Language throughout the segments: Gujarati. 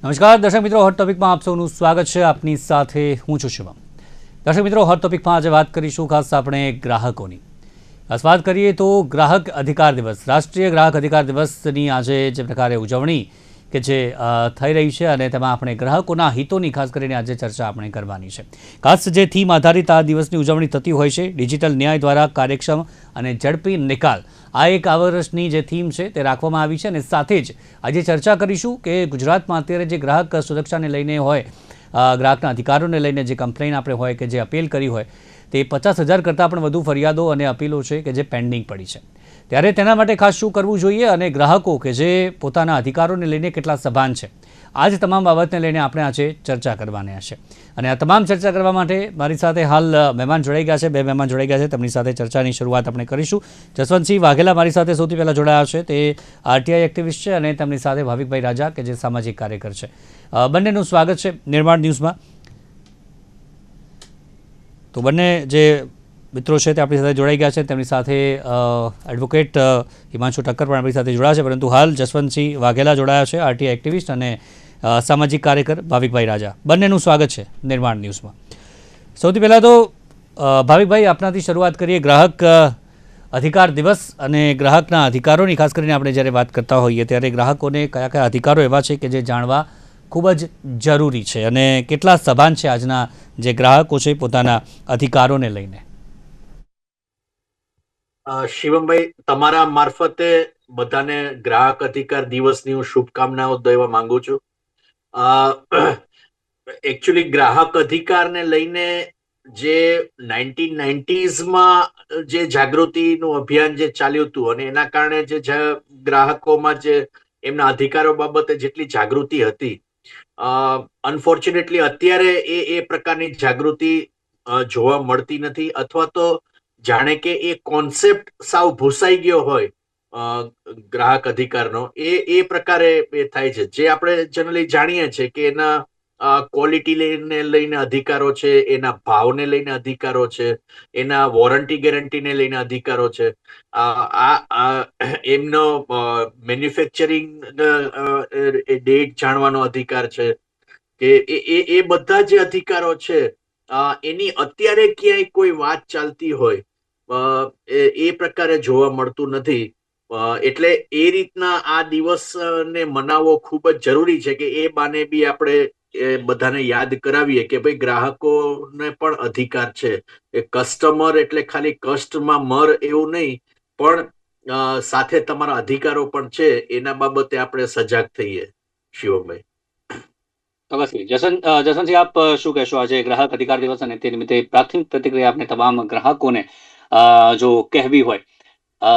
નમસ્કાર, દર્શક મિત્રો હોટ ટોપિકમાં આપ સૌનું સ્વાગત છે. આપની સાથે હું છું શિવમ દર્શક મિત્રો હોટ ટોપિકમાં આજે વાત કરીશું ખાસ આપણે ગ્રાહકોની. ખાસ વાત કરીએ તો ગ્રાહક અધિકાર દિવસ, રાષ્ટ્રીય ગ્રાહક અધિકાર દિવસની આજે જે પ્રકારે ઉજવણી કે જે થઈ રહી છે અને તેમાં આપણે ગ્રાહકોના હિતોની ખાસ કરીને આજે ચર્ચા આપણે કરવાની છે. ખાસ જે થીમ આધારિત આ દિવસની ઉજવણી થતી હોય છે, ડિજિટલ ન્યાય દ્વારા કાર્યક્ષમ અને ઝડપી નિકાલ. આ એક આ વર્ષની જે થીમ છે તે રાખવામાં આવી છે અને સાથે જ આજે ચર્ચા કરીશું કે ગુજરાતમાં અત્યારે જે ગ્રાહક સુરક્ષાને લઈને હોય ગ્રાહકના અધિકારોને લઈને જે કમ્પ્લેન આપણે હોય કે જે અપીલ કરી હોય, તે પચાસ હજાર કરતાં પણ વધુ ફરિયાદો અને અપીલો છે કે જે પેન્ડિંગ પડી છે. ત્યારે તેના માટે ખાસ શું કરવું જોઈએ અને ગ્રાહકો કે જે પોતાના અધિકારોને લઈને કેટલા સભાન છે? આ જ તમામ બાબતને લઈને આપણે આજે ચર્ચા કરવાના છે અને આ તમામ ચર્ચા કરવા માટે મારી સાથે હાલ મહેમાન જોડાઈ ગયા છે. બે મહેમાન જોડાઈ ગયા છે. તેમની સાથે ચર્ચાની શરૂઆત આપણે કરીશું. જસવંતસિંહ વાઘેલા મારી સાથે સૌથી પહેલાં જોડાયા છે. તે આરટીઆઈ એક્ટિવિસ્ટ છે અને તેમની સાથે ભાવિકભાઈ રાજા કે જે સામાજિક કાર્યકર છે. બંનેનું સ્વાગત છે નિર્માણ ન્યૂઝમાં. તો બંને જે મિત્રો છે તે આપણી સાથે જોડાઈ ગયા છે. તેમની સાથે એડવોકેટ હિમાંશુ ઠક્કર પણ આપણી સાથે જોડાયા છે. પરંતુ હાલ જસવંતસિંહ વાઘેલા જોડાયા છે આરટીઆઈ એક્ટિવિસ્ટ અને સામાજિક કાર્યકર ભાવિકભાઈ રાજા. બંનેનું સ્વાગત છે નિર્માણ ન્યૂઝમાં. સૌથી પહેલાં તો ભાવિકભાઈ, આપનાથી શરૂઆત કરીએ. ગ્રાહક અધિકાર દિવસ અને ગ્રાહકના અધિકારોની. ખાસ કરીને આપણે જ્યારે વાત કરતા હોઈએ ત્યારે ગ્રાહકોને કયા કયા અધિકારો એવા છે કે જે જાણવા ખૂબ જ જરૂરી છે અને કેટલા સભાન છે આજના જે ગ્રાહકો છે પોતાના અધિકારોને લઈને. શિવમભાઈ, તમારા મારફતે બધાને ગ્રાહક અધિકાર દિવસની હું શુભકામનાઓ દેવા માંગુ છું. એકચ્યુઅલી ગ્રાહક અધિકારને લઈને જે નાઇન્ટીન નાઇન્ટીઝમાં જે જાગૃતિનું અભિયાન જે ચાલ્યું હતું અને એના કારણે જે ગ્રાહકોમાં જે એમના અધિકારો બાબતે જેટલી જાગૃતિ હતી અનફોર્ચ્યુનેટલી અત્યારે એ એ પ્રકારની જાગૃતિ જોવા મળતી નથી અથવા તો જાણે કે એ કોન્સેપ્ટ સાવ ભૂસાઈ ગયો હોય ગ્રાહક અધિકારનો, એ એ પ્રકારે એ થાય છે. જે આપણે જનરલી જાણીએ છીએ કે એના ક્વોલિટી લઈને લઈને અધિકારો છે, એના ભાવને લઈને અધિકારો છે, એના વોરંટી ગેરંટીને લઈને અધિકારો છે. આ એમનો મેન્યુફેક્ચરિંગ ડેટ જાણવાનો અધિકાર છે કે એ એ બધા જે અધિકારો છે એની અત્યારે ક્યાંય કોઈ વાત ચાલતી હોય એ પ્રકારે જોવા મળતું નથી. એટલે એ રીતના આ દિવસને મનાવવો ખૂબ જ જરૂરી છે કે એ બાને બી આપણે બધાને યાદ કરાવીએ કે ભાઈ ગ્રાહકોને પણ અધિકાર છે. એ કસ્ટમર એટલે ખાલી કસ્ટમાં મર એવું નહીં, પણ સાથે તમારા અધિકારો પણ છે, એના બાબતે આપણે સજાગ થઈએ. શિવમભાઈ. ચોક્કસથી જસન આપ શું કહેશો આજે ગ્રાહક અધિકાર દિવસ અને તે નિમિત્તે પ્રાથમિક પ્રતિક્રિયા આપણે તમામ ગ્રાહકોને જો કહેવી હોય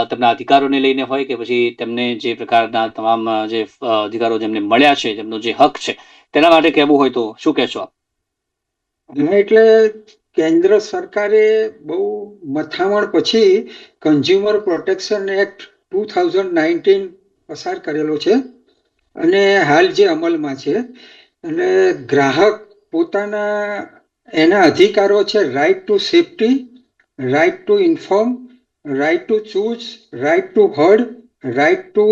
તેમના અધિકારોને લઈને હોય કે પછી તેમને જે પ્રકારના તમામ જે અધિકારો જેમને મળ્યા છે જેમનો જે હક છે, તેના માટે કહેવું હોય તો શું કહેશો આપ? એટલે કેન્દ્ર સરકારે બહુ મથામણ પછી consumer protection act two thousand nineteen પસાર કરેલો છે અને હાલ જે અમલમાં છે અને ગ્રાહક પોતાના એના અધિકારો છે right to safety right to inform right to choose right to heard right to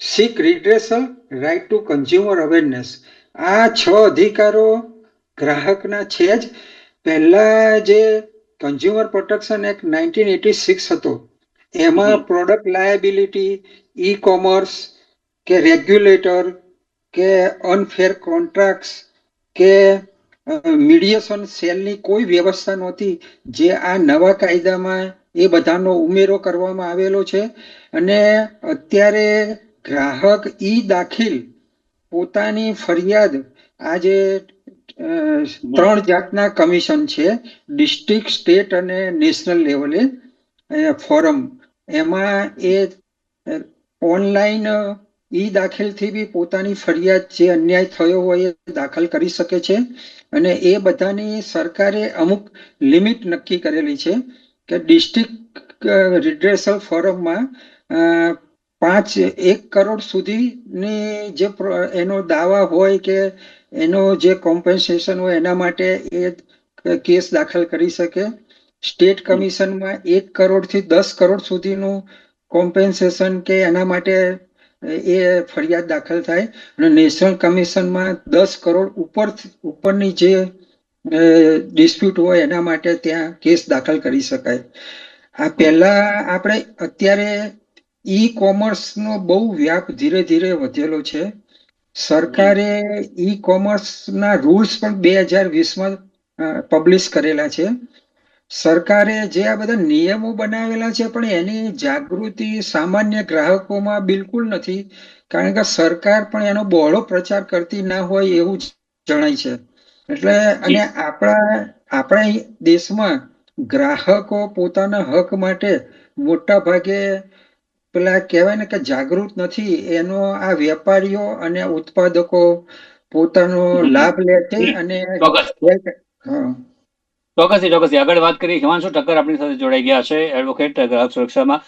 seek redressal right to consumer awareness આ છ અધિકારો ગ્રાહકના છે જ. પહેલા જે consumer protection act nineteen eighty six હતો એમાં પ્રોડક્ટ લાયબિલિટી ઈ કોમર્સ કે રેગ્યુલેટર કે અનફેર કોન્ટ્રાક્ટ્સ કે મીડિયેશન સેલની કોઈ વ્યવસ્થા નહોતી. જે આ નવા કાયદામાં એ બધાનો ઉમેરો કરવામાં આવેલો છે. અને અત્યારે ગ્રાહક ઈ દાખિલ પોતાની ફરિયાદ આજે ત્રણ જાતના કમિશન છે. ડિસ્ટ્રિક્ટ, સ્ટેટ અને નેશનલ લેવલે ફોરમ. એમાં એ ઓનલાઈન ઈ દાખલથી બી પોતાની ફરિયાદ જે અન્યાય થયો હોય એ દાખલ કરી શકે છે અને એ બધાની સરકારે અમુક લિમિટ નક્કી કરેલી છે કે ડિસ્ટ્રિક્ટ રિડ્રેસલ ફોરમમાં પાંચ એક કરોડ સુધીની જે એનો દાવા હોય કે એનો જે કોમ્પન્સેશન હોય એના માટે એ કેસ દાખલ કરી શકે. સ્ટેટ કમિશનમાં એક કરોડથી દસ કરોડ સુધીનું કોમ્પેન્સેશન કે એના માટે એ ફરિયાદ દાખલ થાય અને નેશનલ કમિશનમાં દસ કરોડ ઉપર ઉપરની જે ડિસ્પ્યુટ હોય એના માટે ત્યાં કેસ દાખલ કરી શકાય. આ પહેલા આપણે અત્યારે ઈ કોમર્સનો બહુ વ્યાપ ધીરે ધીરે વધેલો છે. સરકારે ઈ કોમર્સના રૂલ્સ પણ બે હજાર વીસમાં પબ્લિશ કરેલા છે. સરકારે જે આ બધા નિયમો બનાવેલા છે પણ એની જાગૃતિ સામાન્ય ગ્રાહકોમાં બિલકુલ નથી. કારણ કે સરકાર પણ એનો બહોળો પ્રચાર કરતી ના હોય એવું જણાય છે. એટલે અને આપણા આપણા દેશમાં ગ્રાહકો પોતાના હક માટે મોટા ભાગે પેલા કહેવાય ને કે જાગૃત નથી. એનો આ વેપારીઓ અને ઉત્પાદકો પોતાનો લાભ લે છે અને હા. ચોક્કસથી ચોક્કસથી. આગળ વાત કરી હિમાંશુ ઠક્કર આપણી સાથે જોડાઈ ગયા છે એડવોકેટ ગ્રાહક સુરક્ષામાં.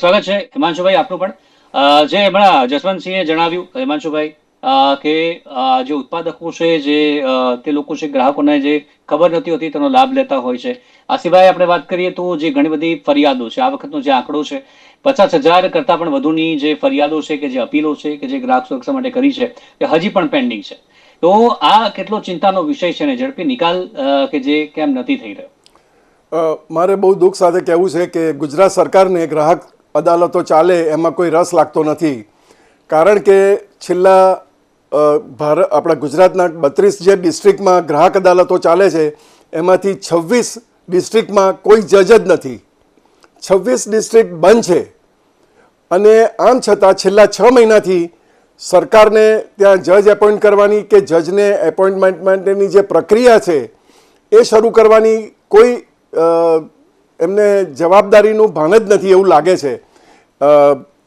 સ્વાગત છે. હિમાંશુભાઈ, આપનું પણ. જે હમણાં જસવંતસિંહે જણાવ્યું હિમાંશુભાઈ કે જે ઉત્પાદકો છે, જે તે લોકો છે, ગ્રાહકોને જે ખબર નથી હોતી, તેનો લાભ લેતા હોય છે. આ સિવાય આપણે વાત કરીએ તો જે ઘણી બધી ફરિયાદો છે, આ વખતનો જે આંકડો છે, પચાસ હજાર કરતાં પણ વધુની જે ફરિયાદો છે, કે જે અપીલો છે, કે જે ગ્રાહક સુરક્ષા માટે કરી છે, તે હજી પણ પેન્ડિંગ છે. તો આ કેટલો ચિંતાનો વિષય છે ને, ઝડપી નિકાલ કે જે કેમ નથી થઈ રહ્યો? મારે બહુ દુઃખ સાથે કહેવું છે કે ગુજરાત સરકારને ગ્રાહક અદાલતો ચાલે એમાં કોઈ રસ લાગતો નથી. કારણ કે છેલ્લા ભારત આપણા ગુજરાતના બત્રીસ જે ડિસ્ટ્રિક્ટમાં ગ્રાહક અદાલતો ચાલે છે, એમાંથી છવ્વીસ ડિસ્ટ્રિક્ટમાં કોઈ જજ જ નથી. છવ્વીસ ડિસ્ટ્રિક્ટ બંધ છે. અને આમ છતાં છેલ્લા છ મહિનાથી સરકારને ત્યાં જજ એપોઇન્ટ કરવાની કે જજને એપોઇન્ટમેન્ટ માટેની જે પ્રક્રિયા છે, એ શરૂ કરવાની કોઈ એમને જવાબદારીનું ભાન જ નથી એવું લાગે છે.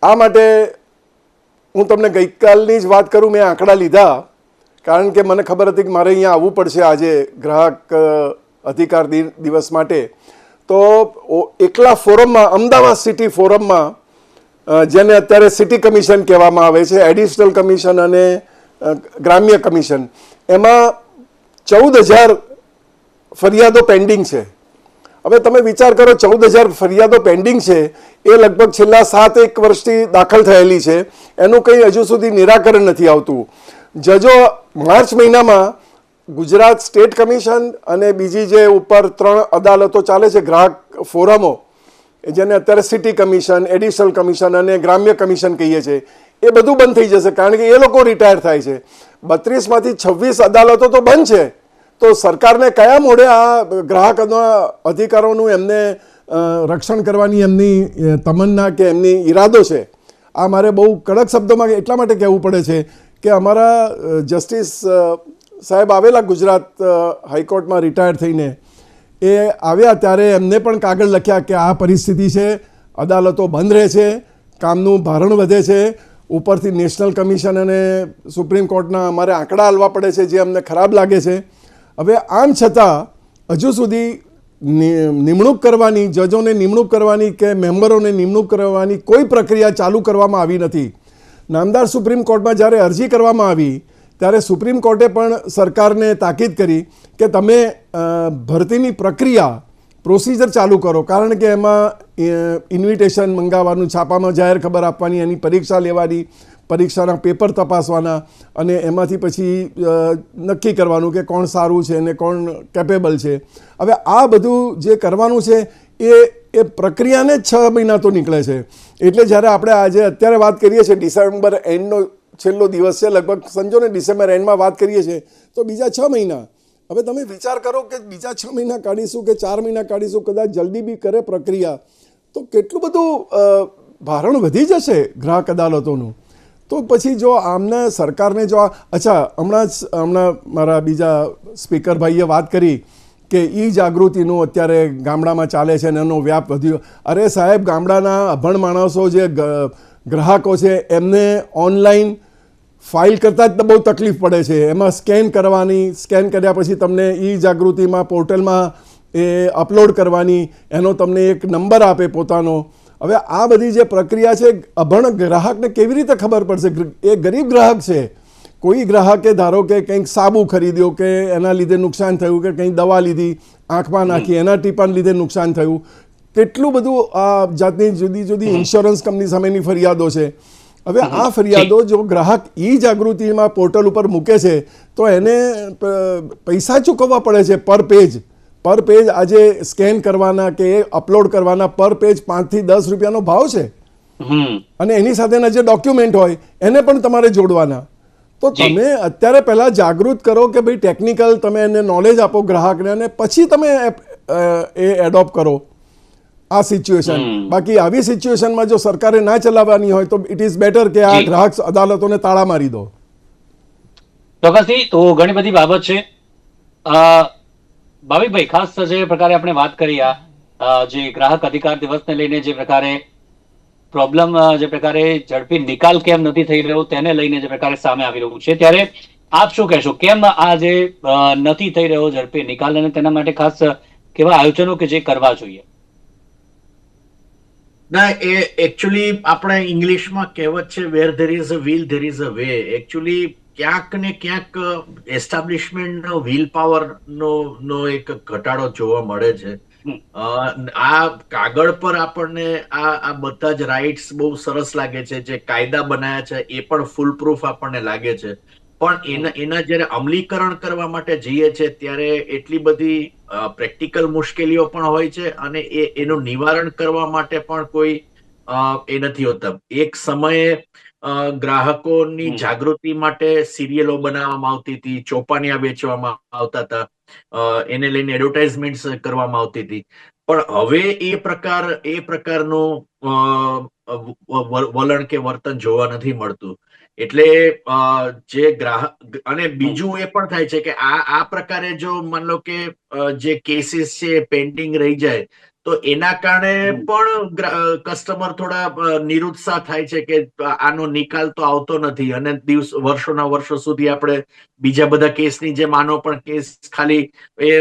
આ માટે હું તમને ગઈકાલની જ વાત કરું, મેં આંકડા લીધા, કારણ કે મને ખબર હતી કે મારે અહીંયા આવવું પડશે આજે ગ્રાહક અધિકાર દિવસ માટે. તો એકલા ફોરમમાં, અમદાવાદ સિટી ફોરમમાં જેને અત્યારે સિટી કમિશન કહેવામાં આવે છે, એડિશનલ કમિશન અને ગ્રામ્ય કમિશન. એમાં ચૌદ હજાર ફરિયાદો પેન્ડિંગ છે. હવે તમે વિચાર કરો, ચૌદ હજાર ફરિયાદો પેન્ડિંગ છે, એ લગભગ છેલ્લા સાત એક વર્ષથી દાખલ થયેલી છે. એનું કંઈ હજુ સુધી નિરાકરણ નથી આવતું. જજો માર્ચ મહિનામાં ગુજરાત સ્ટેટ કમિશન અને બીજી જે ઉપર ત્રણ અદાલતો ચાલે છે, ગ્રાહક ફોરમો જેને અત્યારે સિટી કમિશન એડિશનલ કમિશન અને ગ્રામ્ય કમિશન કહીએ છીએ, એ બધું બંધ થઈ જશે. કારણ કે એ લોકો રિટાયર થાય છે. બત્રીસમાંથી છવ્વીસ અદાલતો તો બંધ છે. તો સરકારને કયા મોડે આ ગ્રાહકના અધિકારોનું એમને રક્ષણ કરવાની એમની તમન્ના કે એમની ઈરાદો છે? આ મારે બહુ કડક શબ્દોમાં એટલા માટે કહેવું પડે છે કે અમારા જસ્ટિસ સાહેબ આવેલા ગુજરાત હાઈકોર્ટમાં રિટાયર થઈને એ આવ્યા ત્યારે એમને પણ કાગળ લખ્યા કે આ પરિસ્થિતિ છે, અદાલતો બંધ રહે છે, કામનું ભારણ વધે છે, ઉપરથી નેશનલ કમિશન અને સુપ્રીમ કોર્ટના અમારે આંકડા હાલવા પડે છે જે અમને ખરાબ લાગે છે. હવે આમ છતાં, હજુ સુધી નિમણૂક કરવાની, જજોને નિમણૂક કરવાની કે મેમ્બરોને નિમણૂક કરવાની કોઈ પ્રક્રિયા ચાલુ કરવામાં આવી નથી. નામદાર સુપ્રીમ કોર્ટમાં જ્યારે અરજી કરવામાં આવી ત્યારે સુપ્રીમ કોર્ટે પણ સરકારને તાકીદ કરી કે તમે ભરતીની પ્રક્રિયા પ્રોસિજર ચાલુ કરો. કારણ કે એમાં ઇન્વિટેશન મંગાવવાનું, છાપામાં જાહેર ખબર આપવાની, એની પરીક્ષા લેવાની, પરીક્ષાના પેપર તપાસવાના અને એમાંથી પછી નક્કી કરવાનું કે કોણ સારું છે અને કોણ કેપેબલ છે. હવે આ બધું જે કરવાનું છે, એ એ પ્રક્રિયાને જ છ મહિના તો નીકળે છે. એટલે જ્યારે આપણે આજે અત્યારે વાત કરીએ છીએ, ડિસેમ્બર એન્ડનો છેલ્લો દિવસ છે, લગભગ સમજો ને ડિસેમ્બર એન્ડમાં વાત કરીએ છીએ, તો બીજા છ મહિના. હવે તમે વિચાર કરો કે બીજા છ મહિના કાઢીશું કે ચાર મહિના કાઢીશું, કદાચ જલ્દી બી કરે પ્રક્રિયા, તો કેટલું બધું ભારણ વધી જશે ગ્રાહક અદાલતોનું? તો પછી જો આમને સરકારને જો અચ્છા, હમણાં જ, હમણાં મારા બીજા સ્પીકર ભાઈએ વાત કરી કે એ જાગૃતિનું અત્યારે ગામડામાં ચાલે છે અને એનો વ્યાપ વધ્યો. અરે સાહેબ, ગામડાના અભણ માણસો જે ગ્રાહકો છે એમને ઓનલાઈન ફાઇલ કરતાં જ બહુ તકલીફ પડે છે. એમાં સ્કેન કરવાની સ્કેન કર્યા પછી તમને ઈ જાગૃતિમાં પોર્ટલમાં એ અપલોડ કરવાની એનો તમને એક નંબર આપે પોતાનો. હવે આ બધી જે પ્રક્રિયા છે અભણ ગ્રાહકને કેવી રીતે ખબર પડશે? એ ગરીબ ગ્રાહક છે. કોઈ ગ્રાહકે ધારો કે કંઈક સાબુ ખરીદ્યો કે એના લીધે નુકસાન થયું કે કંઈ દવા લીધી આંખમાં નાખી એના ટીપાને લીધે નુકસાન થયું કેટલું બધું આ જાતની જુદી જુદી ઇન્સ્યોરન્સ કંપની સામેની ફરિયાદો છે. હવે આ ફરિયાદો જો ગ્રાહક ઈ જાગૃતિમાં પોર્ટલ ઉપર મૂકે છે તો એને પૈસા ચૂકવવા પડે છે પર પેજ. પર પેજ આજે સ્કેન કરવાના કે અપલોડ કરવાના પર પેજ પાંચથી દસ રૂપિયાનો ભાવ છે. અને એની સાથેના જે ડોક્યુમેન્ટ હોય એને પણ તમારે જોડવાના. તો તમે અત્યારે પહેલા જાગૃત કરો કે ભાઈ ટેકનિકલ તમે એને નોલેજ આપો ગ્રાહકને અને પછી તમે એ એડોપ્ટ કરો. આ સિચ્યુએશન બાકી આવી સિચ્યુએશનમાં જો સરકારે ના ચલાવવાની હોય તો ઇટ ઇઝ બેટર કે આ ગ્રાહક અદાલતોને તાળા મારી દો. ચોક્કસથી તો ઘણી બધી બાબત છે. ભાવિકભાઈ ખાસ જે પ્રકારે આપણે વાત કરી આ જે ગ્રાહક અધિકાર દિવસને લઈને જે પ્રકારે પ્રોબ્લેમ જે પ્રકારે ઝડપી નિકાલ કેમ નથી થઈ રહ્યો તેને લઈને જે પ્રકારે સામે આવી રહ્યું છે. ત્યારે આપ શું કહેશો? કેમ આ જે નથી થઈ રહ્યો ઝડપી નિકાલ અને તેના માટે ખાસ કેવા આયોજનો કે જે કરવા જોઈએ? ના એ એકચ્યુઅલી આપણે ઇંગ્લિશમાં કહેવત છે where there is a will there is a way actually ક્યાંક ને ક્યાંક એસ્ટાબ્લિશમેન્ટ નો વિલ પાવર નો નો એક ઘટાડો જોવા મળે છે. આ કાગળ પર આપણને આ આ બધા જ રાઇટ્સ બહુ સરસ લાગે છે જે કાયદા બનાયા છે એ પણ ફૂલ પ્રૂફ આપણને લાગે છે. પણ એના એના જ્યારે અમલીકરણ કરવા માટે જઈએ છે ત્યારે એટલી બધી પ્રેક્ટિકલ મુશ્કેલીઓ પણ હોય છે અને એ એનું નિવારણ કરવા માટે પણ કોઈ એ નથી હોતા. એક સમયે ગ્રાહકોની જાગૃતિ માટે સિરિયલો બનાવવામાં આવતી હતી ચોપાનિયા વેચવામાં આવતા હતા એને લઈને એડવર્ટાઇઝમેન્ટ કરવામાં આવતી હતી. પણ હવે એ પ્રકાર એ પ્રકારનું વલણ કે વર્તન જોવા નથી મળતું. એટલે જે ગ્રાહક અને બીજું એ પણ થાય છે કે આ આ પ્રકારે જો માન લો કે જે કેસીસ છે પેન્ડિંગ રહી જાય તો એના કારણે પણ કસ્ટમર થોડા નિરુત્સાહ થાય છે કે આનો નિકાલ તો આવતો નથી. અને દિવસ વર્ષોના વર્ષો સુધી આપણે બીજા બધા કેસની જેમ આનો પણ કેસ ખાલી એ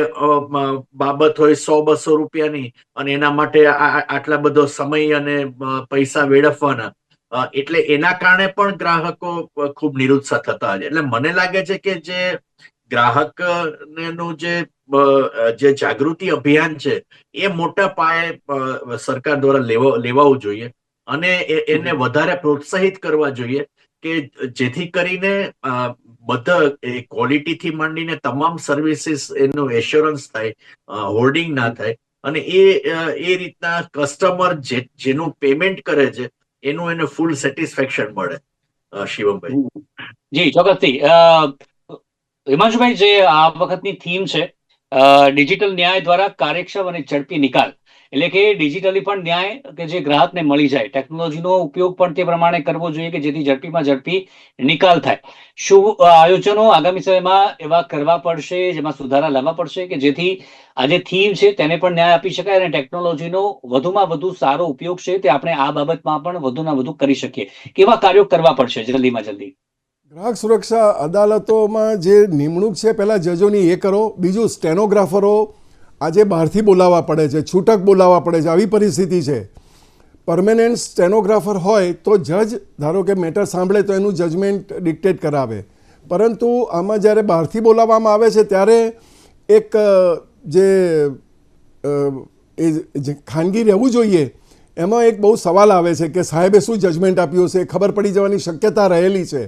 બાબત હોય સો બસો રૂપિયાની અને એના માટે આટલા બધો સમય અને પૈસા વેડફવાના. એટલે એના કારણે પણ ગ્રાહકો ખૂબ નિરુત્સાહ થતા હોય એટલે મને લાગે છે કે જે ગ્રાહક જે જાગૃતિ અભિયાન છે, એ મોટા પાયે સરકાર દ્વારા લેવા, લેવાવું જોઈએ અને એને વધારે પ્રોત્સાહિત કરવા જોઈએ કે જેથી કરીને બધા એ ક્વોલિટી થી માંડીને તમામ સર્વિસીસ એનું એશ્યોરન્સ થાય હોર્ડિંગ ના થાય અને એ એ રીતના કસ્ટમર જેનું પેમેન્ટ કરે છે એનું એને ફૂલ સેટિસ્ફેક્શન મળે શિવમભાઈ. જી, ચોક્કસથી. હિમાંશુભાઈ, જે આ વખતની થીમ છે ડિજિટલ ન્યાય દ્વારા કાર્યક્ષમ અને ઝડપી નિકાલ. એટલે કે ડિજિટલી પણ ન્યાય કે જે ગ્રાહકને મળી જાય ટેકનોલોજીનો ઉપયોગ પણ તે પ્રમાણે કરવો જોઈએ કે જેથી ઝડપીમાં ઝડપી નિકાલ થાય. શું આયોજનો આગામી સમયમાં એવા કરવા પડશે, જેમાં સુધારા લાવવા પડશે કે જેથી આ જે થીમ છે તેને પણ ન્યાય આપી શકાય અને ટેકનોલોજીનો વધુમાં વધુ સારો ઉપયોગ છે તે આપણે આ બાબતમાં પણ વધુના વધુ કરી શકીએ. કેવા કાર્યો કરવા પડશે જલ્દીમાં જલ્દી? ગ્રાહક સુરક્ષા અદાલતોમાં જે નિમણૂક છે, પહેલાં જજોની એ કરો. બીજું સ્ટેનોગ્રાફરો આજે બહારથી બોલાવવા પડે છે, છૂટક બોલાવવા પડે છે, આવી પરિસ્થિતિ છે. પરમેનન્ટ સ્ટેનોગ્રાફર હોય તો જજ, ધારો કે મેટર સાંભળે તો એનું જજમેન્ટ ડિક્ટેટ કરાવે. પરંતુ આમાં જ્યારે બહારથી બોલાવવામાં આવે છે, ત્યારે એક જે એ ખાનગી રહેવું જોઈએ, એમાં એક બહુ સવાલ આવે છે કે સાહેબે શું જજમેન્ટ આપ્યું છે ખબર પડી જવાની શક્યતા રહેલી છે.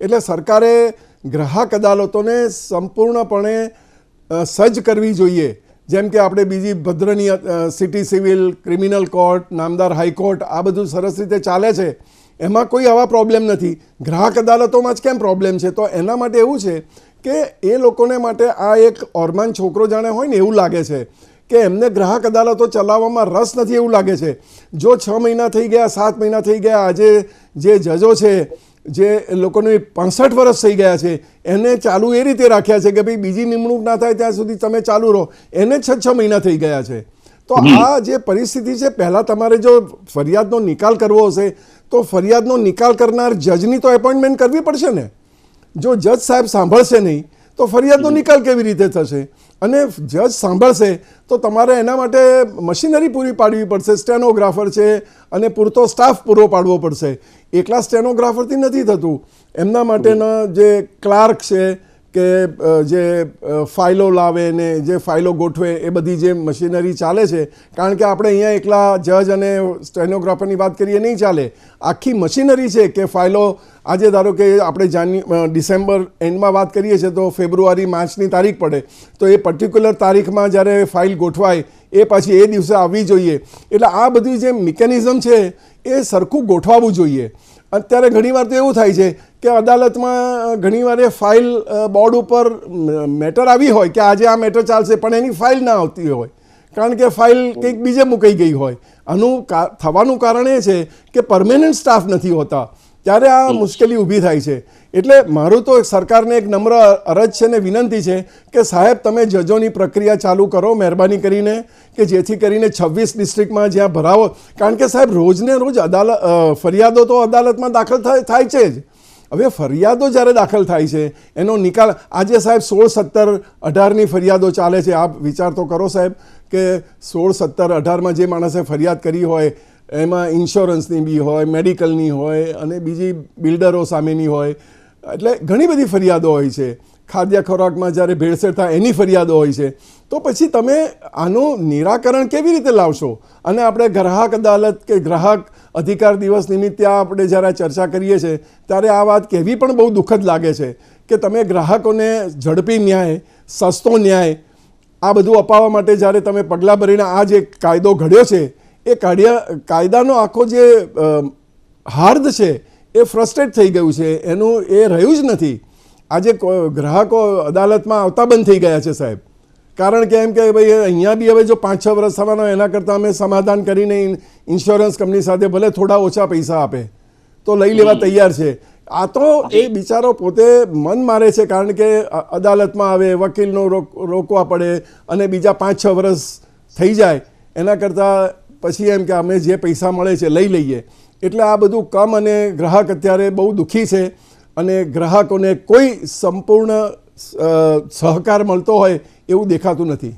એટલે સરકારે ગ્રાહક અદાલતોને સંપૂર્ણપણે સજ્જ કરવી જોઈએ. જેમ કે આપણે બીજી ભદ્રની સિટી સિવિલ, ક્રિમિનલ કોર્ટ, નામદાર હાઈકોર્ટ, આ બધું સરસ રીતે ચાલે છે. એમાં કોઈ આવા પ્રોબ્લેમ નથી. ગ્રાહક અદાલતોમાં જ કેમ પ્રોબ્લેમ છે? તો એના માટે એવું છે કે એ લોકોને માટે આ એક ઓરમાન છોકરો જાણે હોય ને એવું લાગે છે કે એમને ગ્રાહક અદાલતો ચલાવવામાં રસ નથી એવું લાગે છે. જો છ મહિના થઈ ગયા, સાત મહિના થઈ ગયા, આજે જે જજો છે જે લોકોને પાસઠ વર્ષ થઈ ગયા છે એને ચાલુ એ રીતે રાખ્યા છે કે ભાઈ બીજી નિમણૂક ના થાય ત્યાં સુધી તમે ચાલુ રહો. એને છ છ મહિના થઈ ગયા છે. તો આ જે પરિસ્થિતિ છે પહેલાં તમારે જો ફરિયાદનો નિકાલ કરવો હશે તો ફરિયાદનો નિકાલ કરનાર જજની તો એપોઇન્ટમેન્ટ કરવી પડશે ને? જો જજ સાહેબ સાંભળશે નહીં તો ફરિયાદનો નિકાલ કેવી રીતે થશે? અને જજ સાંભળશે તો તમારે એના માટે મશીનરી પૂરી પાડવી પડશે સ્ટેનોગ્રાફર છે અને પૂરતો સ્ટાફ પૂરો પાડવો પડશે. એકલા સ્ટેનોગ્રાફરથી નથી થતું. એમના માટેના જે ક્લાર્ક છે કે જે ફાઇલો લાવે ને જે ફાઇલો ગોઠવે એ બધી જે મશીનરી ચાલે છે, કારણ કે આપણે અહીંયા એકલા જજ અને સ્ટેનોગ્રાફરની વાત કરીએ નહીં ચાલે. આખી મશીનરી છે કે ફાઇલો, આજે ધારો કે આપણે જાન્યુ ડિસેમ્બર એન્ડમાં વાત કરીએ છીએ તો ફેબ્રુઆરી, માર્ચની તારીખ પડે. તો એ પર્ટિક્યુલર તારીખમાં જ્યારે ફાઇલ ગોઠવાય, એ પછી એ દિવસે આવવી જોઈએ. એટલે આ બધી જે મિકેનિઝમ છે એ સરખું ગોઠવાવું જોઈએ. અત્યારે ઘણીવાર તો એવું થાય છે કે અદાલતમાં ઘણીવાર એ ફાઇલ બોર્ડ ઉપર મેટર આવી હોય કે આજે આ મેટર ચાલશે, પણ એની ફાઇલ ના આવતી હોય. કારણ કે ફાઇલ કંઈક બીજે મૂકાઈ ગઈ હોય. આનું થવાનું કારણ એ છે કે પરમેનન્ટ સ્ટાફ નથી હોતા. ત્યારે આ મુશ્કેલી ઊભી થાય છે. એટલે મારું તો સરકારને એક નમ્ર અરજ છે ને વિનંતી છે કે સાહેબ તમે જજોની પ્રક્રિયા ચાલુ કરો મહેરબાની કરીને કે જેથી કરીને છવ્વીસ ડિસ્ટ્રિક્ટમાં જ્યાં ભરાવો. કારણ કે સાહેબ રોજને રોજ અદાલત ફરિયાદો તો અદાલતમાં દાખલ થાય થાય છે જ. હવે ફરિયાદો જ્યારે દાખલ થાય છે એનો નિકાલ આજે સાહેબ સોળ સત્તર અઢારની ફરિયાદો ચાલે છે. આપ વિચાર તો કરો સાહેબ કે સોળ સત્તર અઢારમાં જે માણસે ફરિયાદ કરી હોય એમાં ઇન્સ્યોરન્સની બી હોય મેડિકલની હોય અને બીજી બિલ્ડરો સામેની હોય. એટલે ઘણી બધી ફરિયાદો હોય છે. ખાદ્ય ખોરાકમાં જ્યારે ભેળસેળ થાય એની ફરિયાદો હોય છે. તો પછી તમે આનું નિરાકરણ કેવી રીતે લાવશો? અને આપણે ગ્રાહક અદાલત કે ગ્રાહક અધિકાર દિવસ નિમિત્તે આપણે જ્યારે ચર્ચા કરીએ છીએ, ત્યારે આ વાત કહેવી પણ બહુ દુઃખદ લાગે છે કે તમે ગ્રાહકોને ઝડપી ન્યાય, સસ્તો ન્યાય આ બધું અપાવવા માટે જ્યારે તમે પગલાં ભરીને આ જે કાયદો ઘડ્યો છે એ કાઢ્યા, કાયદાનો આખો જે હાર્દ છે, એ ફ્રસ્ટ્રેટ થઈ ગયું છે. એનું એ રહ્યું જ નથી. આજે ગ્રાહકો અદાલતમાં આવતા બંધ થઈ ગયા છે સાહેબ. કારણ કે એમ કે ભાઈ અહીંયા બી હવે જો પાંચ છ વર્ષ થવાનો, એના કરતાં અમે સમાધાન કરીને ઇન્સ્યોરન્સ કંપની સાથે ભલે થોડા ઓછા પૈસા આપે, તો લઈ લેવા તૈયાર છે. આ તો એ બિચારો પોતે મન મારે છે, કારણ કે અદાલતમાં આવે, વકીલનો રોક- રોકવા પડે અને બીજા પાંચ છ વર્ષ થઈ જાય, એના કરતાં પછી એમ કે અમે જે પૈસા મળે છે લઈ લઈએ. એટલે આ બધું કમ અને ગ્રાહક અત્યારે બહુ દુઃખી છે અને ગ્રાહકોને કોઈ સંપૂર્ણ સહકાર મળતો હોય એવું દેખાતું નથી.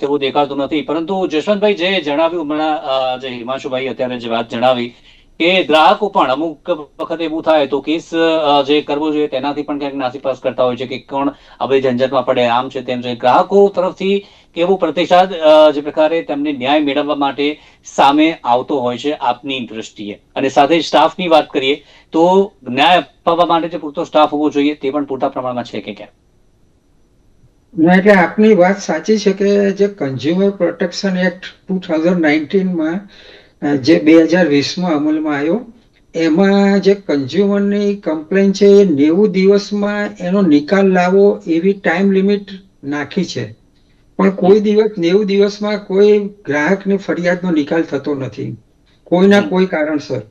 તેવું દેખાતું નથી. પરંતુ જશવંતભાઈ જે જણાવ્યું, હમણાં જે હિમાંશુભાઈ અત્યારે જે વાત જણાવી કે ગ્રાહકો પણ અમુક વખત એવું થાય તો કેસ જે કરવો જોઈએ તેનાથી પણ ક્યાંક નાસીપાસ કરતા હોય છે કે કોણ હવે ઝંઝટમાં પડે આમ છે તેમ છે. ગ્રાહકો તરફથી કેવો પ્રતિસાદ જે પ્રકારે તેમને ન્યાય મેળવવા માટે સામે આવતો હોય છે આપની દ્રષ્ટિએ? અને સાથે સ્ટાફની વાત કરીએ તો ન્યાય અપાવવા માટે જે પૂરતો સ્ટાફ હોવો જોઈએ તે પણ પૂરતા પ્રમાણમાં છે કે ના, એટલે આપની વાત સાચી છે કે જે consumer protection act two thousand નાઇન્ટીનમાં જે બે હજાર વીસમાં અમલમાં આવ્યો એમાં જે કન્ઝ્યુમરની કમ્પ્લેન છે એ નેવું દિવસમાં એનો નિકાલ લાવો એવી ટાઈમ લિમિટ નાખી છે. પણ કોઈ દિવસ નેવું દિવસમાં કોઈ ગ્રાહકની ફરિયાદનો નિકાલ થતો નથી. કોઈના કોઈ કારણસર.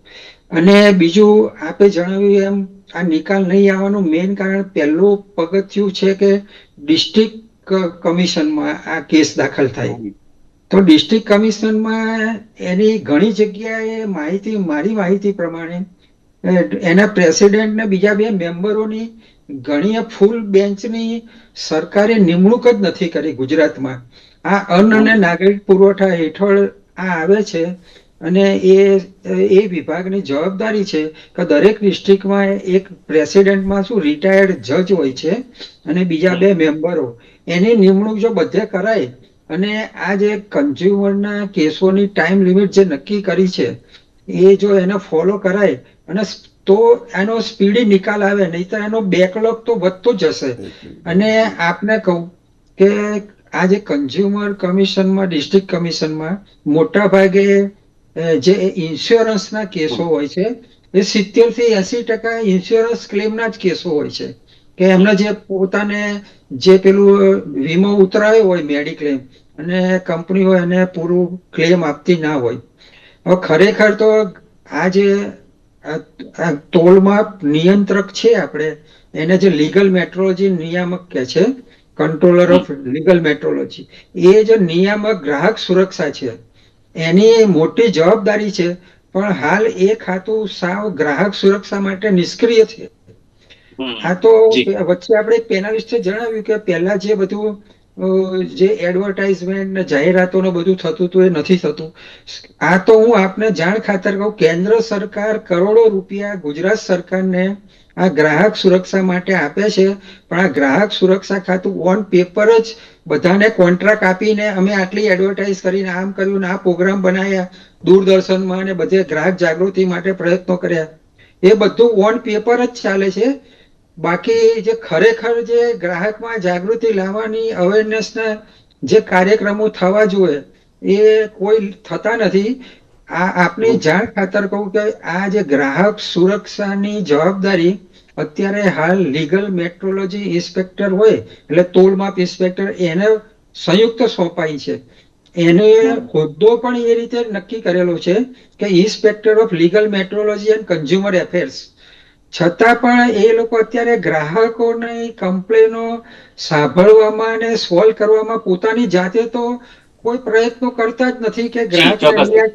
અને બીજું આપે જણાવ્યું એમ આ નિકાલ નહીં આવવાનું મેઇન કારણ પહેલું પગથિયું છે કે ડિસ્ટ્રિક્ટ કમિશનમાં આ કેસ દાખલ થાય. તો ડિસ્ટ્રિક્ટ કમિશનમાં એની ઘણી જગ્યાએ માહિતી મારી માહિતી પ્રમાણે એના પ્રેસિડેન્ટ ને બીજા બે મેમ્બરોની ઘણી ફૂલ બેન્ચની સરકારે નિમણૂક જ નથી કરી ગુજરાતમાં. આ અન્ન અને નાગરિક પુરવઠા હેઠળ આ આવે છે અને એ એ વિભાગની જવાબદારી છે કે દરેક ડિસ્ટ્રિક્ટમાં એક પ્રેસિડેન્ટમાં શું રિટાયર્ડ જજ હોય છે અને બીજા બે મેમ્બરો એની નિમણૂક જો બધે કરાય અને આ જે કન્ઝ્યુમરના કેસોની ટાઈમ લિમિટ જે નક્કી કરી છે એ જો એને ફોલો કરાય અને તો એનો સ્પીડી નિકાલ આવે નહીં તો એનો બેકલોગ તો વધતો જ જશે અને આપને કહું કે આ જે કન્ઝ્યુમર કમિશનમાં ડિસ્ટ્રિક્ટ કમિશનમાં મોટા ભાગે જે ઇન્સ્યોરન્સના કેસો હોય છે એ સિત્તેરથી એસી ટકા ઇન્સ્યોરન્સ ક્લેમના જ કેસો હોય છે. કે એમને જે પોતાને જે પેલું વીમો ઉતરાયો હોય મેડિક્લેમ, અને કંપનીઓ એને પૂરું ક્લેમ આપતી ના હોય. હવે ખરેખર તો આ જે આ નિયંત્રક છે આપણે, એને જે લીગલ મેટ્રોલોજી નિયામક કે છે, કંટ્રોલર ઓફ લીગલ મેટ્રોલોજી, એ જે નિયામક ગ્રાહક સુરક્ષા છે, એની મોટી જવાબદારી છે, પણ હાલ એ ખાતું સાવ ગ્રાહક સુરક્ષા માટે નિષ્ક્રિય છે. આ તો વચ્ચે આપણે પેનલિસ્ટે જણાવ્યું કે પહેલા જે બધું જે એડવર્ટાઇઝમેન્ટ ને જાહેરાતો ને બધું થતું હતું એ નથી થતું. આ તો હું આપને જાણ ખાતર કહું કેન્દ્ર સરકાર કરોડો રૂપિયા ગુજરાત સરકારને આ ગ્રાહક સુરક્ષા માટે આપે છે. પણ આ ગ્રાહક સુરક્ષા ખાતું ઓન પેપર જ બધાને કોન્ટ્રાક્ટ આપીને અમે આટલી એડવર્ટાઇઝ કરીને આમ કર્યું ને આ પ્રોગ્રામ બનાવ્યા દૂરદર્શનમાં અને બધે ગ્રાહક જાગૃતિ માટે પ્રયત્નો કર્યા. એ બધું ઓન પેપર જ ચાલે છે. બાકી જે ખરેખર જે ગ્રાહકમાં જાગૃતિ લાવવાની અવેરનેસના જે કાર્યક્રમો થવા જોઈએ એ કોઈ થતા નથી. આ આપની જાણ ખાતર કહું કે આ જે ગ્રાહક સુરક્ષાની જવાબદારી અત્યારે હાલ લીગલ મેટ્રોલોજી ઇન્સ્પેક્ટર હોય એટલે તોલમાપ ઇન્સ્પેક્ટર એને સંયુક્ત સોંપાઈ છે. એને હોદ્દો પણ એ રીતે નક્કી કરેલો છે કે inspector of legal metrology and consumer affairs છતાં પણ એ લોકો અત્યારે ગ્રાહકોની કમ્પ્લેનો સાંભળવામાં અને સોલ્વ કરવામાં પોતાની જાતે તો કોઈ પ્રયત્નો કરતા જ નથી કે ગ્રાહક.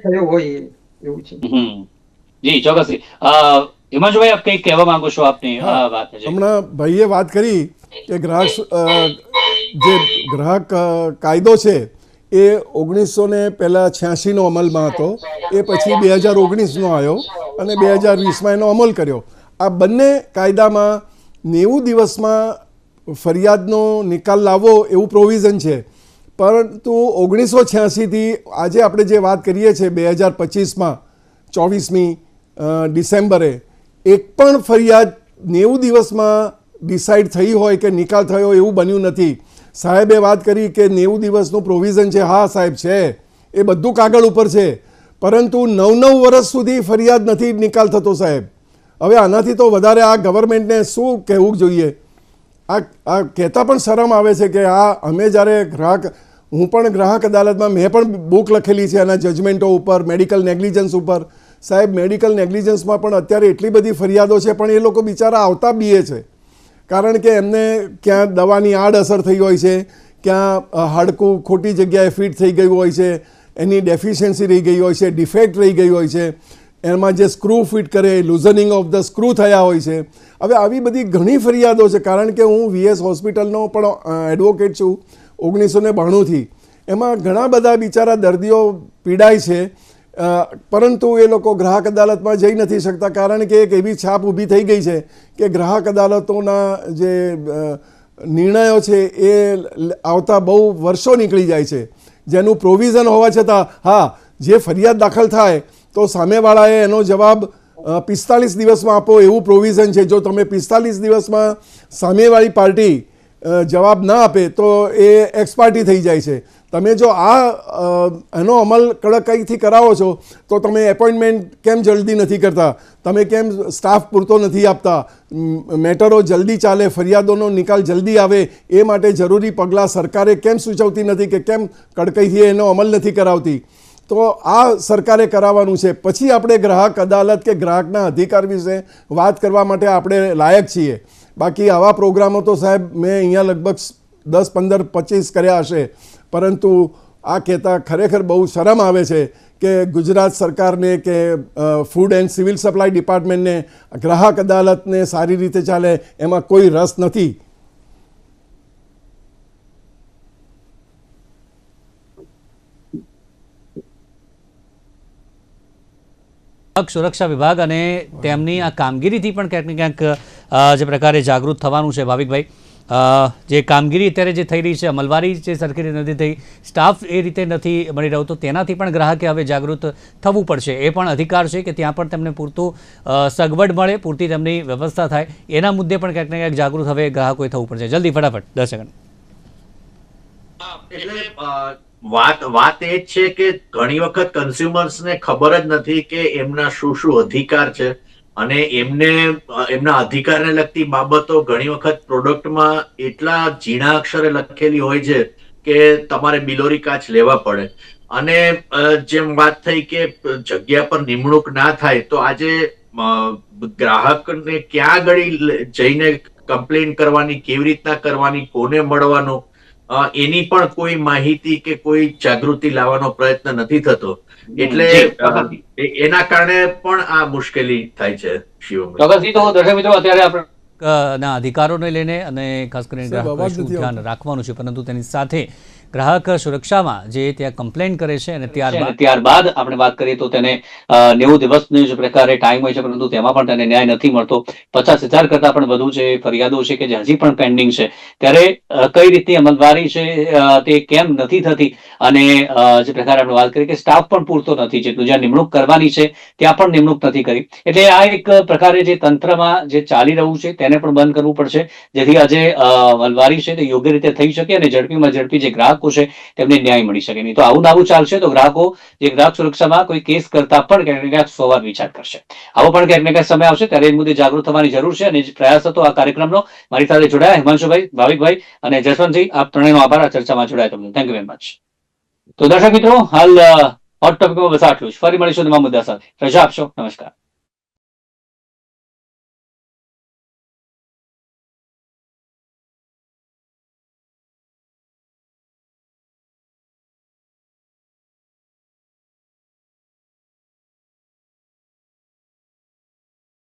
થયો હોય એવું છે. જી ચોક્કસ. હિમાંશુભાઈ આપ કંઈક કહેવા માંગો છો આપની? વાત હમણાં ભાઈએ વાત કરી કે ગ્રાહક જે ગ્રાહક કાયદો છે એ ઓગણીસો ને પહેલાં છ્યાસીનો અમલમાં હતો. એ પછી બે હજાર ઓગણીસનો આવ્યો અને બે હજાર વીસમાં એનો અમલ કર્યો. આ બંને કાયદામાં નેવું દિવસમાં ફરિયાદનો નિકાલ લાવવો એવું પ્રોવિઝન છે. પરંતુ ઓગણીસો છ્યાસીથી આજે આપણે જે વાત કરીએ છીએ બે હજાર પચીસમાં, ચોવીસમી ડિસેમ્બરે, એક પણ ફરિયાદ નેવું દિવસમાં ડિસાઇડ થઈ હોય કે નિકાલ થયો એવું બન્યું નથી. સાહેબે વાત કરી કે નેવું દિવસનું પ્રોવિઝન છે, હા સાહેબ છે, એ બધું કાગળ ઉપર છે. પરંતુ નવ નવ વર્ષ સુધી ફરિયાદ નથી નિકાલ થતો સાહેબ. હવે આનાથી તો વધારે આ ગવર્મેન્ટને શું કહેવું જોઈએ? આ આ કહેતા પણ શરમ આવે છે કે આ અમે જ્યારે ગ્રાહક, હું પણ ગ્રાહક અદાલતમાં, મેં પણ બુક લખેલી છે એના જજમેન્ટો ઉપર મેડિકલ નેગ્લિજન્સ ઉપર. સાહેબ મેડિકલ નેગ્લિજન્સમાં પણ અત્યારે એટલી બધી ફરિયાદો છે, પણ એ લોકો બિચારા આવતા બીએ છે. કારણ કે એમને ક્યાં દવાની આડઅસર થઈ હોય છે, ક્યાં હાડકું ખોટી જગ્યાએ ફિટ થઈ ગયું હોય છે, એની ડેફિશિયન્સી રહી ગઈ હોય છે ડિફેક્ટ રહી ગઈ હોય છે. એમાં જે સ્ક્રૂ ફિટ કરે લૂઝનિંગ ઓફ ધ સ્ક્રૂ થયા હોય છે. હવે આવી બધી ઘણી ફરિયાદો છે, કારણ કે હું વીએસ હોસ્પિટલનો પણ એડવોકેટ છું, ઓગણીસો ને બાણુંથી એમાં ઘણા બધા બિચારા દર્દીઓ પીડાય છે પરંતુ એ લોકો ગ્રાહક અદાલતમાં જઈ નથી શકતા, કારણ કે એક એવી છાપ ઊભી થઈ ગઈ છે કે ગ્રાહક અદાલતોના જે નિર્ણયો છે એ આવતા બહુ વર્ષો નીકળી જાય છે. જેનું પ્રોવિઝન હોવા છતાં, હા, જે ફરિયાદ દાખલ થાય તો સામેવાળાએ એનો જવાબ પિસ્તાલીસ દિવસમાં આપો એવું પ્રોવિઝન છે. જો તમે પિસ્તાલીસ દિવસમાં સામેવાળી પાર્ટી જવાબ ના આપે, તો એ એક્સપાર્ટી થઈ જાય છે. તમે જો આ એનો અમલ કડકાઈથી કરાવો છો, તો તમે એપોઇન્ટમેન્ટ કેમ જલ્દી નથી કરતા? તમે કેમ સ્ટાફ પૂરતો નથી આપતા? મેટરો જલ્દી ચાલે, ફરિયાદોનો નિકાલ જલ્દી આવે, એ માટે જરૂરી પગલાં સરકારે કેમ સૂચવતી નથી કે કેમ કડકાઈથી એનો અમલ નથી કરાવતી? તો આ સરકારે કરાવવાનું છે. પછી આપણે ગ્રાહક અદાલત કે ગ્રાહકના અધિકાર વિશે વાત કરવા માટે આપણે લાયક છીએ. બાકી આવા પ્રોગ્રામો તો સાહેબ મેં અહીંયા લગભગ દસ, પંદર, પચીસ કર્યા હશે. પરંતુ આ કહેતા ખરેખર બહુ શરમ આવે છે કે ગુજરાત સરકારને કે ફૂડ એન્ડ સિવિલ સપ્લાય ડિપાર્ટમેન્ટને ગ્રાહક અદાલતને સારી રીતે ચાલે એમાં કોઈ રસ નથી. સુરક્ષા વિભાગ અને તેમની આ કામગીરીથી પણ ક્યાંક ને ક્યાંક જે પ્રકારે જાગૃત થવાનું છે ભાવિકભાઈ. જે કામગીરી અત્યારે જે થઈ રહી છે, અમલવારી જે સરખી રીતે નથી થઈ, સ્ટાફ એ રીતે નથી મળી રહ્યો, તો તેનાથી પણ ગ્રાહકે હવે જાગૃત થવું પડશે. એ પણ અધિકાર છે કે ત્યાં પણ તેમને પૂરતું સગવડ મળે, પૂરતી તેમની વ્યવસ્થા થાય. એના મુદ્દે પણ ક્યાંક ને ક્યાંક જાગૃત હવે ગ્રાહકોએ થવું પડશે. જલ્દી, ફટાફટ, દસ સેકન્ડ. વાત વાત એ જ છે કે ઘણી વખત કન્ઝ્યુમર્સ ને ખબર જ નથી કે એમના શું શું અધિકાર છે. અને એમને, એમના અધિકારને લગતી બાબતો ઘણી વખત પ્રોડક્ટમાં એટલા ઝીણા અક્ષરે લખેલી હોય છે કે તમારે બિલોરી કાચ લેવા પડે. અને જેમ વાત થઈ કે જગ્યા પર નિમણૂક ના થાય, તો આજે ગ્રાહકને ક્યાં આગળ જઈને કમ્પ્લેન કરવાની, કેવી રીતના કરવાની, કોને મળવાનું એની પણ કોઈ માહિતી કે કોઈ જાગૃતિ લાવવાનો પ્રયત્ન નથી થતો. એટલે એના કારણે પણ આ મુશ્કેલી થાય છે શિવમ ચોક્કસથી તો દર્શક મિત્રો અત્યારે આપણે ના અધિકારોને લઈને અને ખાસ કરીને ધ્યાન રાખવાનું છે પરંતુ તેની સાથે ગ્રાહક સુરક્ષામાં જે ત્યાં કમ્પ્લેન કરે છે અને ત્યારબાદ ત્યારબાદ આપણે વાત કરીએ તો તેને નેવું દિવસની જ પ્રકારે ટાઈમ હોય છે પરંતુ તેમાં પણ તેને ન્યાય નથી મળતો. પચાસ હજાર કરતા પણ વધુ જે ફરિયાદો છે કે જે હજી પણ પેન્ડિંગ છે. ત્યારે કઈ રીતની અમલવારી છે તે કેમ નથી થતી? અને જે પ્રકારે આપણે વાત કરીએ કે સ્ટાફ પણ પૂરતો નથી. જેટલું જ્યાં નિમણૂક કરવાની છે ત્યાં પણ નિમણૂક નથી કરી. એટલે આ એક પ્રકારે જે તંત્રમાં જે ચાલી રહ્યું છે તેને પણ બંધ કરવું પડશે. જેથી આજે અમલવારી છે તે યોગ્ય રીતે થઈ શકે અને ઝડપીમાં ઝડપી જે ગ્રાહકો છે, તેમને ન્યાય મળી શકે. નહીં તો આવું નાવું ચાલશે તો ગ્રાહકો, જે ગ્રાહક સુરક્ષામાં કોઈ કેસ કરતા પણ ક્યાંક ને ક્યાંક સોવાર વિચાર કરશે. આવો પણ ક્યાંક ને ક્યાંક સમય આવશે, ત્યારે એ મુદ્દે જાગૃત થવાની જરૂર છે અને પ્રયાસ હતો આ કાર્યક્રમનો, મારી સાથે જોડાયા હિમાંશુભાઈ, ભાવિકભાઈ અને જસવંતસિંહ આપ ત્રણેયનો આભાર, આ ચર્ચામાં જોડાયા તમને. થેન્ક યુ વેરી મચ તો દર્શક મિત્રો, હાલ હોટ ટોપિકમાં બસ આટલું જ. ફરી મળીશું નવા મુદ્દા સાથે. રજા આપશો. નમસ્કાર.